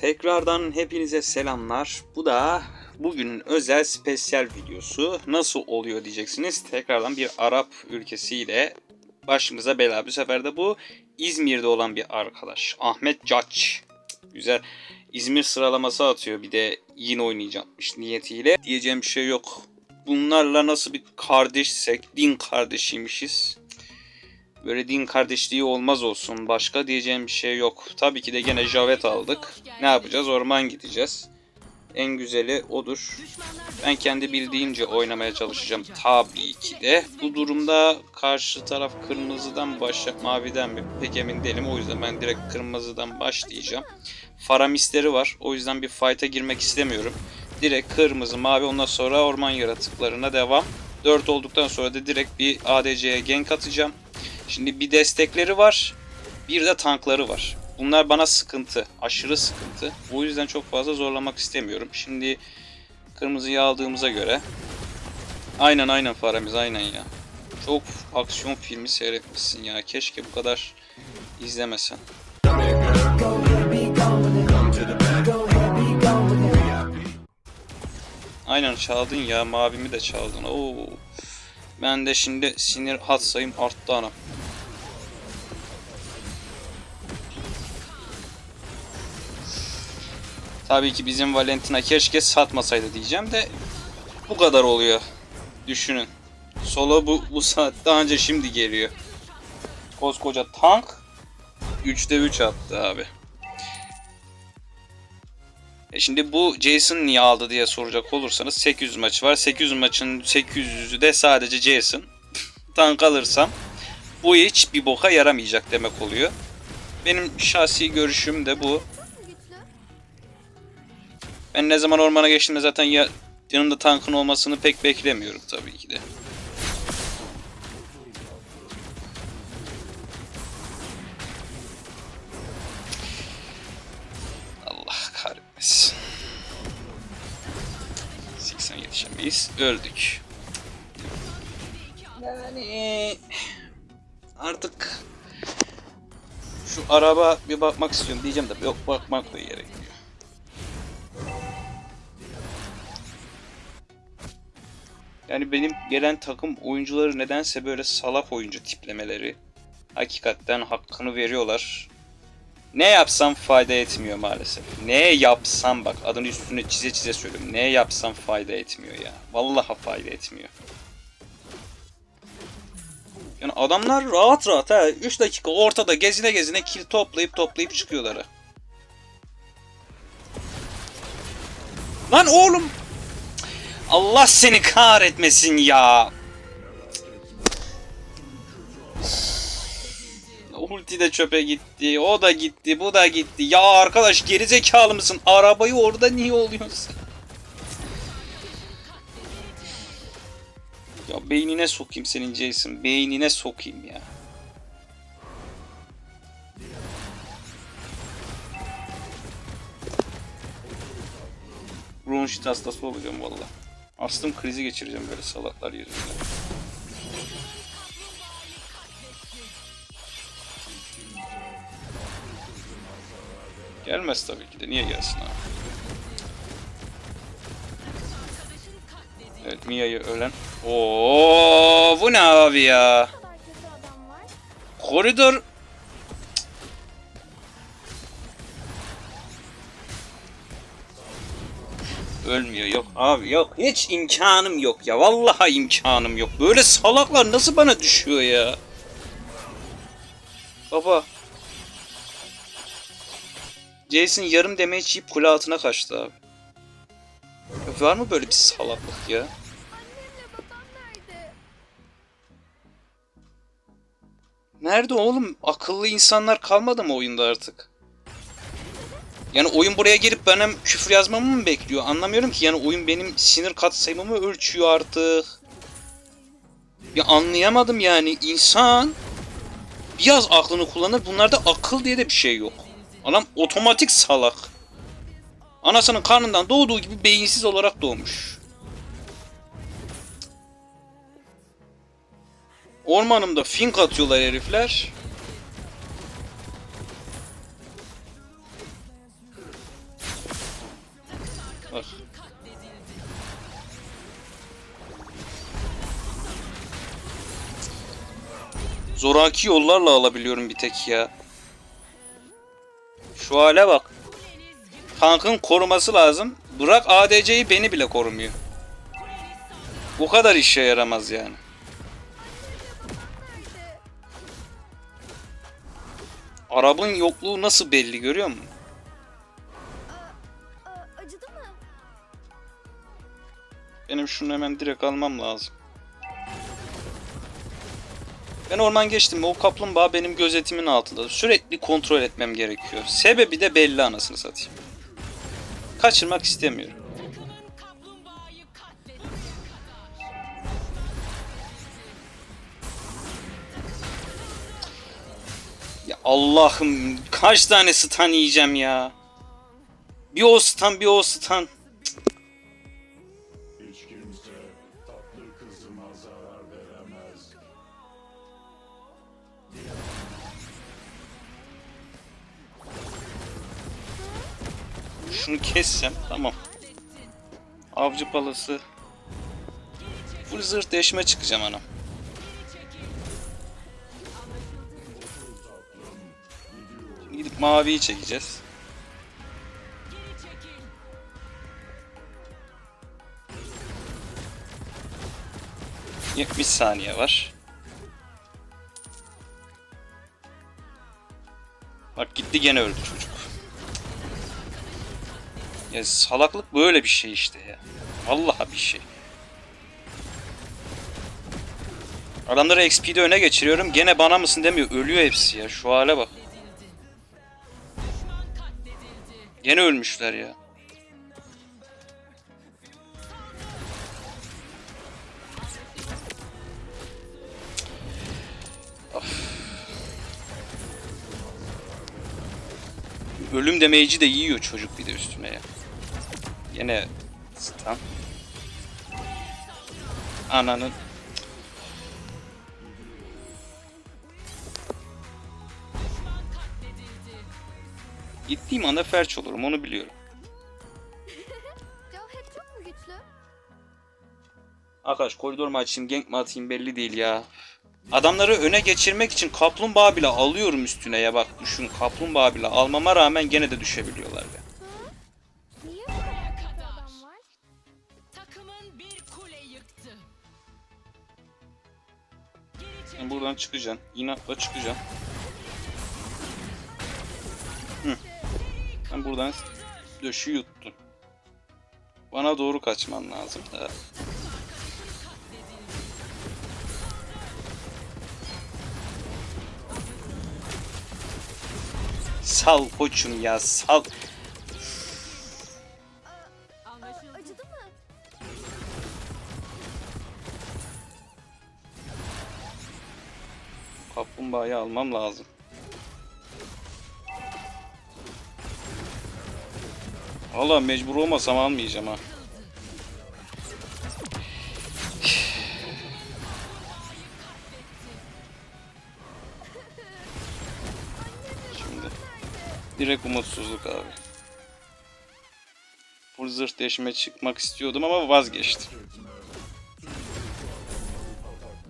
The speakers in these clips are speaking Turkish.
Tekrardan hepinize selamlar. Bu da bugünün özel spesyal videosu. Nasıl oluyor diyeceksiniz. Tekrardan bir Arap ülkesiyle başımıza bela. Bu sefer de bu İzmir'de olan bir arkadaş. Ahmet Caç. Güzel. İzmir sıralaması atıyor. Bir de yine oynayacakmış niyetiyle. Diyeceğim bir şey yok. Bunlarla nasıl bir kardeşsek, din kardeşiymişiz. Böyle din kardeşliği olmaz olsun. Başka diyeceğim bir şey yok. Tabii ki de gene Javet aldık. Ne yapacağız? Orman gideceğiz. En güzeli odur. Ben kendi bildiğimce oynamaya çalışacağım tabii ki de. Bu durumda karşı taraf kırmızıdan başla maviden mi pek emin değilim. O yüzden ben direkt kırmızıdan başlayacağım. Faramisleri var. O yüzden bir fight'a girmek istemiyorum. Direkt kırmızı, mavi ondan sonra orman yaratıklarına devam. 4 olduktan sonra da direkt bir ADC'ye gank atacağım. Şimdi bir destekleri var. Bir de tankları var. Bunlar bana sıkıntı. Aşırı sıkıntı. O yüzden çok fazla zorlamak istemiyorum. Şimdi kırmızıyı aldığımıza göre. Aynen aynen Faramiz aynen ya. Çok aksiyon filmi seyretmişsin ya. Keşke bu kadar izlemesen. Aynen çaldın ya. Mavimi de çaldın. Oo. Ben de şimdi sinir hat sayım arttı anam. Tabii ki bizim Valentina keşke satmasaydı diyeceğim de bu kadar oluyor. Düşünün. Solo bu, bu saatte anca şimdi geliyor. Koskoca tank 3'te 3 attı abi. E şimdi bu Jason niye aldı diye soracak olursanız 800 maç var. 800 maçın 800'ü de sadece Jason. Tank alırsam bu hiç bir boka yaramayacak demek oluyor. Benim şahsi görüşüm de bu. Ben ne zaman ormana geçtiğimde zaten ya yanımda tankın olmasını pek beklemiyorum tabii ki de. Allah kahretmesin. 80 yetişemeyiz. Öldük. Yani artık şu araba bir bakmak istiyorum diyeceğim de yok bakmak da gerekiyor. Yani benim gelen takım oyuncuları nedense böyle salak oyuncu tiplemeleri. Hakikaten hakkını veriyorlar. Ne yapsam fayda etmiyor maalesef. Ne yapsam bak adını üstüne çize çize söylüyorum. Ne yapsam fayda etmiyor ya. Vallahi fayda etmiyor. Yani adamlar rahat rahat ha 3 dakika ortada gezine gezine kill toplayıp toplayıp çıkıyorlar. Lan oğlum Allah seni kahretmesin ya. Ulti de çöpe gitti. O da gitti. Bu da gitti. Ya arkadaş gerizekalı mısın? Arabayı orada niye oluyorsun? Ya beynine sokayım senin Jason. Beynine sokayım ya. Bronşit hastası olacağım valla. Astım krizi geçireceğim böyle salaklar yüzünden. Gelmez tabii ki de. Niye gelsin abi? Evet Mia'yı ölen. Oo, bu ne abi ya? Koridor Ölmüyor yok abi yok hiç imkanım yok ya vallahi imkanım yok böyle salaklar nasıl bana düşüyor ya Baba Jason yarım damage yiyip kule altına kaçtı abi Var mı böyle bir salaklık ya Nerede oğlum akıllı insanlar kalmadı mı oyunda artık yani oyun buraya gelip benim küfür yazmamı mı bekliyor? Anlamıyorum ki. Yani oyun benim sinir katsayımımı ölçüyor artık. Ya anlayamadım yani. İnsan biraz aklını kullanır. Bunlarda akıl diye de bir şey yok. Adam otomatik salak. Anasının karnından doğduğu gibi beyinsiz olarak doğmuş. Ormanımda fink atıyorlar herifler. Bak. Zoraki yollarla alabiliyorum bir tek ya. Şu hale bak. Tankın koruması lazım. Bırak ADC'yi beni bile korumuyor. Bu kadar işe yaramaz yani. Arabın yokluğu nasıl belli görüyor musun? Benim şunu hemen direkt almam lazım. Ben orman geçtim. O kaplumbağa benim gözetimin altında. Sürekli kontrol etmem gerekiyor. Sebebi de belli anasını satayım. Kaçırmak istemiyorum. Ya Allah'ım kaç tane stun yiyeceğim ya. Bir o stun bir o stun. Tamam. Avcı palası. Full zırh çıkacağım anam. Gidip maviyi çekeceğiz. Yetmiş saniye var. Bak gitti gene öldü çocuk. Ya salaklık böyle bir şey işte ya. Vallahi bir şey. Adamları XP'de öne geçiriyorum. Gene bana mısın demiyor. Ölüyor hepsi ya. Şu hale bak. Gene ölmüşler ya. Ölüm demeyici de yiyor çocuk bir de üstüne ya. Yine stun. Ananın. Gittiğim anda felç olurum onu biliyorum. Arkadaş koridor mu açayım gank mi atayım belli değil ya. Adamları öne geçirmek için kaplumbağa bile alıyorum üstüne ya bak düşün kaplumbağa bile almama rağmen gene de düşebiliyorlar ya. Sen buradan çıkacaksın. İnatla çıkacaksın. Hı. Sen buradan döşü yuttun. Bana doğru kaçman lazım da. Sal koçum ya sal. Kaplumbağayı almam lazım. Valla mecbur olmasam almayacağım ha. Şimdi direkt umutsuzluk abi. Full zırh çıkmak istiyordum ama vazgeçtim.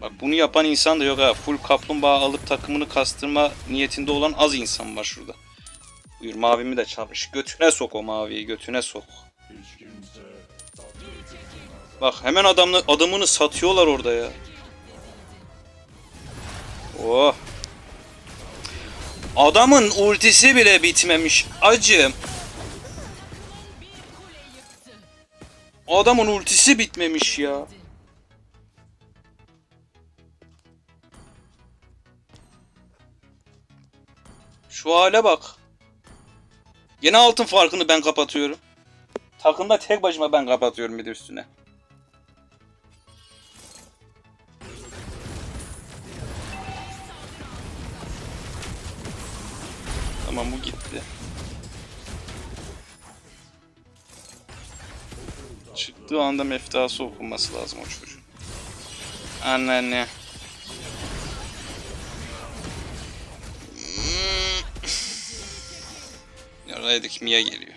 Bak bunu yapan insan da yok ha. Full kaplumbağa alıp takımını kastırma niyetinde olan az insan var şurada. Buyur mavimi de çalmış. Götüne sok o maviyi götüne sok. Bak hemen adamını, adamını satıyorlar orada ya. Oh. Adamın ultisi bile bitmemiş. Acım. Adamın ultisi bitmemiş ya. Şu hale bak. Yine altın farkını ben kapatıyorum. Takımda tek başıma ben kapatıyorum bir de üstüne. Tamam bu gitti. Çıktığı anda meftası okunması lazım o çocuğun. Anneanne. Haydik Mia geliyor.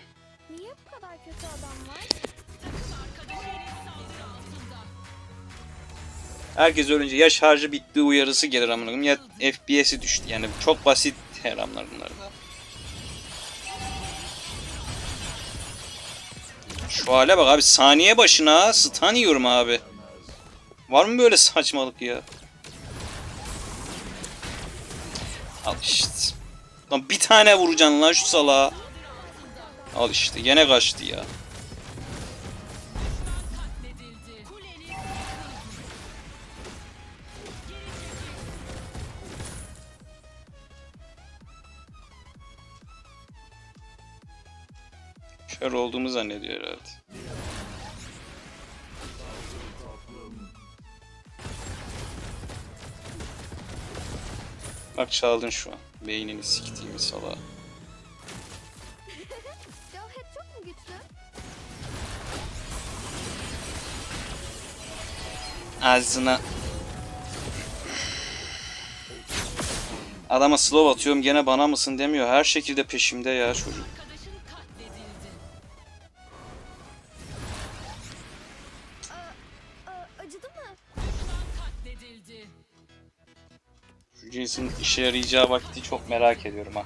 Niye bu kadar kötü adam var? Herkes ölünce ya şarjı bitti uyarısı gelir amına ya FPS'i düştü. Yani çok basit her amına bunlar. Şu hale bak abi saniye başına stun yiyorum abi. Var mı böyle saçmalık ya? Al işte. Lan bir tane vuracaksın lan şu salağa. Al işte gene kaçtı ya. Kör olduğumu zannediyor herhalde. Bak çaldın şu an. Beynini siktiğimi salağa. Ağzına. Adama slow atıyorum gene bana mısın demiyor. Her şekilde peşimde ya çocuk. Şu Jason işe yarayacağı vakti çok merak ediyorum ha.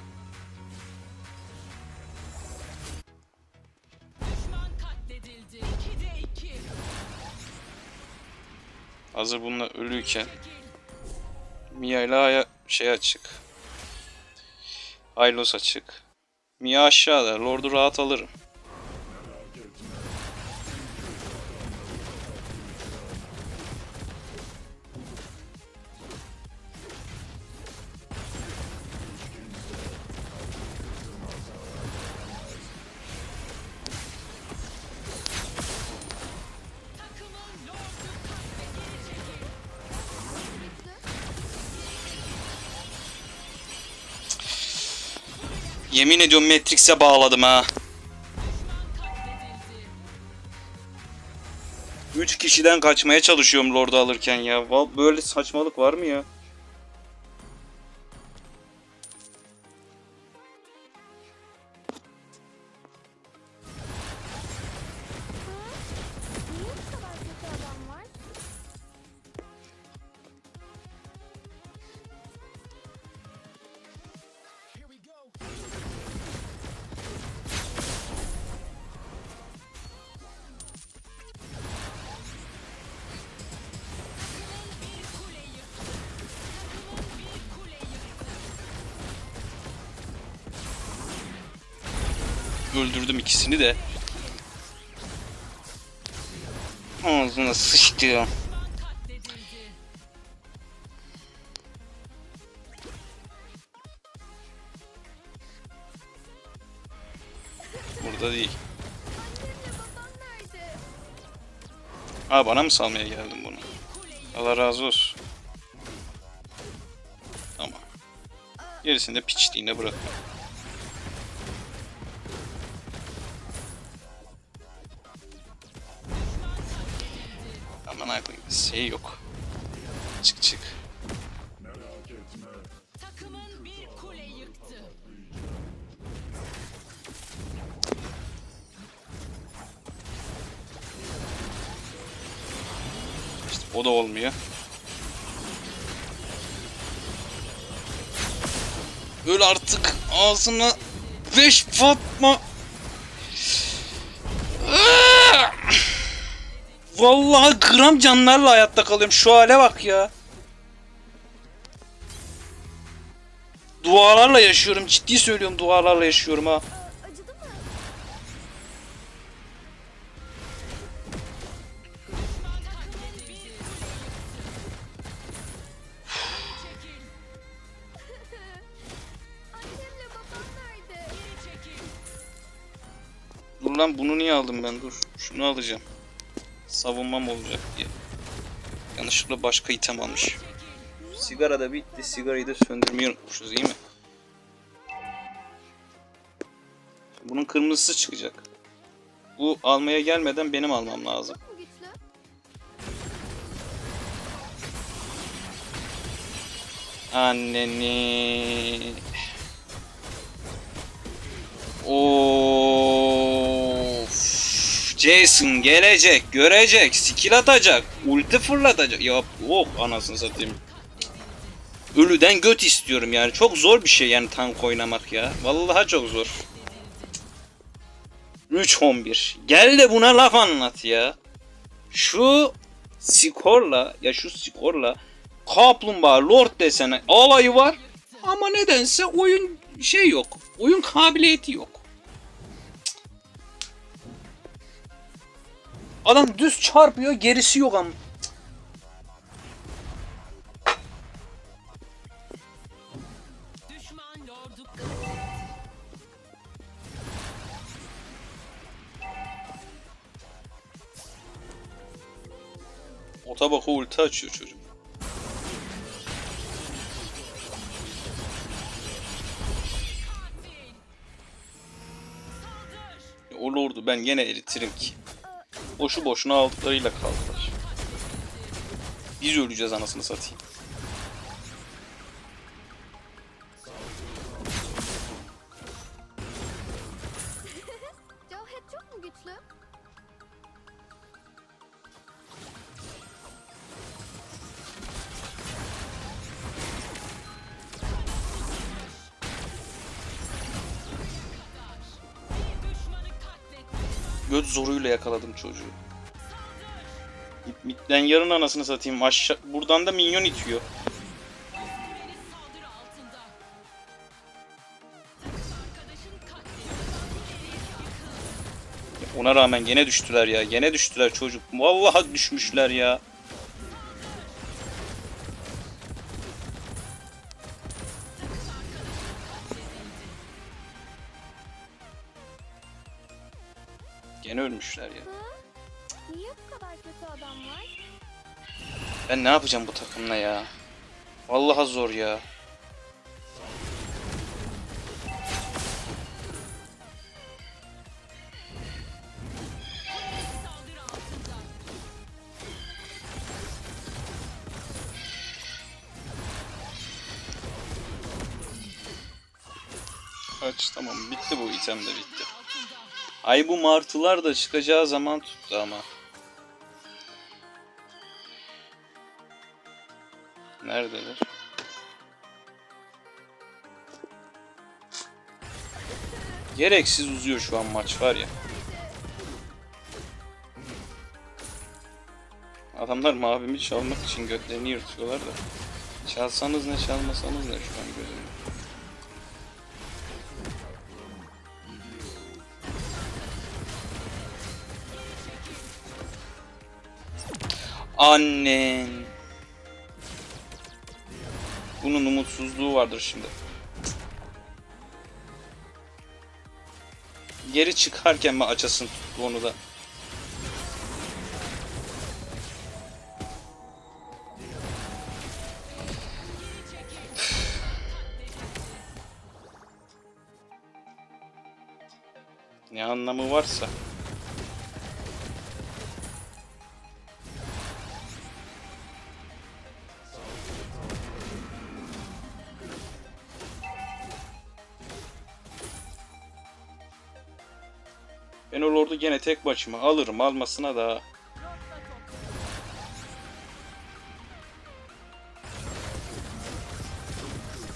Hazır bununla ölüyken Mia ile şey açık. Hylos açık. Mia aşağıda. Lord'u rahat alırım. Yemin ediyorum Matrix'e bağladım ha. Katledildi. 3 kişiden kaçmaya çalışıyorum Lord'u alırken ya. Böyle saçmalık var mı ya? Öldürdüm ikisini de. Ağzına sıçtı ya. Burada değil. Ha bana mı salmaya geldin bunu? Allah razı olsun. Tamam. Gerisini de piçliğine bırak. Koyayım şey yok. Çık çık. Merak etme. Takımın bir kule yıktı. İşte o da olmuyor. Öl artık ağzına beş Fatma. Vallahi gram canlarla hayatta kalıyorum. Şu hale bak ya. Dualarla yaşıyorum. Ciddi söylüyorum dualarla yaşıyorum ha. Dur lan bunu niye aldım ben dur. Şunu alacağım. Savunmam olacak diye. Yanlışlıkla başka item almış. Sigara da bitti. Sigarayı da söndürmeyi unutmuşuz iyi mi? Bunun kırmızısı çıkacak. Bu almaya gelmeden benim almam lazım. Anneni. Of. Jason gelecek, görecek, skill atacak, ulti fırlatacak. Ya oh anasını satayım. Ölüden göt istiyorum yani. Çok zor bir şey yani tank oynamak ya. Vallahi çok zor. 3-11. Gel de buna laf anlat ya. Şu skorla ya şu skorla Kaplumbağa Lord desene alayı var ama nedense oyun şey yok. Oyun kabiliyeti yok. Adam düz çarpıyor gerisi yok ama. Düşman lordu O ulti açıyor çocuk. katil. Saldır. O Lord'u ben gene eritirim ki. Boşu boşuna aldıklarıyla kaldılar. Biz öleceğiz anasını satayım. Göt zoruyla yakaladım çocuğu. Mit- Mitten yarın anasını satayım. Aşağı buradan da minyon itiyor. Ona rağmen gene düştüler ya. Gene düştüler çocuk. Vallahi düşmüşler ya. Gene ölmüşler ya. Niye bu kadar kötü adam var? Ben ne yapacağım bu takımla ya? Vallahi zor ya. Kaç tamam bitti bu item de bitti. Ay bu martılar da çıkacağı zaman tuttu ama. Neredeler? Gereksiz uzuyor şu an maç var ya. Adamlar mavimi çalmak için götlerini yırtıyorlar da. Çalsanız ne çalmasanız ne şu an gözümde. Annen. Bunun umutsuzluğu vardır şimdi. Geri çıkarken mi açasın onu da. Ne anlamı varsa. Lordu gene tek başıma alırım almasına da.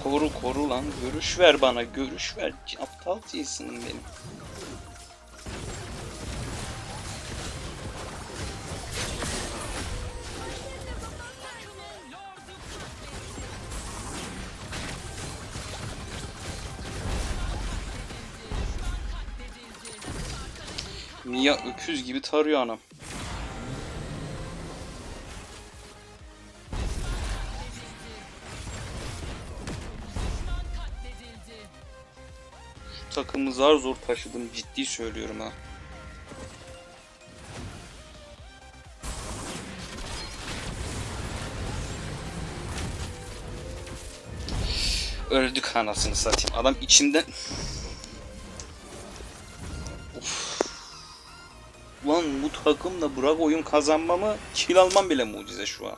Koru koru lan görüş ver bana görüş ver aptal değilsin benim. Mia öküz gibi tarıyor anam. Şu takımı zar zor taşıdım ciddi söylüyorum ha. Öldük anasını satayım. Adam içimden... takımla bırak oyun kazanmamı kill almam bile mucize şu an.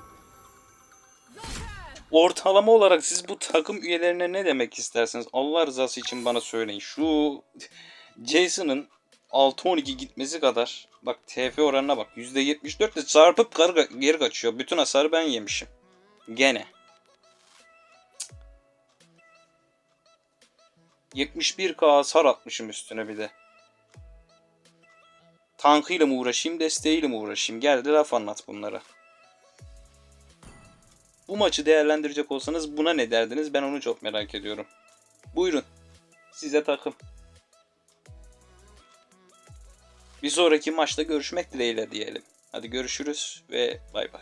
Ortalama olarak siz bu takım üyelerine ne demek istersiniz? Allah rızası için bana söyleyin. Şu Jason'ın 6-12 gitmesi kadar. Bak TF oranına bak. %74 de çarpıp geri, kaçıyor. Bütün hasarı ben yemişim. Gene. Cık. 71k hasar atmışım üstüne bir de. Tankıyla mı uğraşayım, desteğiyle mi uğraşayım? Gel de laf anlat bunlara. Bu maçı değerlendirecek olsanız buna ne derdiniz? Ben onu çok merak ediyorum. Buyurun. Size takım. Bir sonraki maçta görüşmek dileğiyle diyelim. Hadi görüşürüz ve bay bay.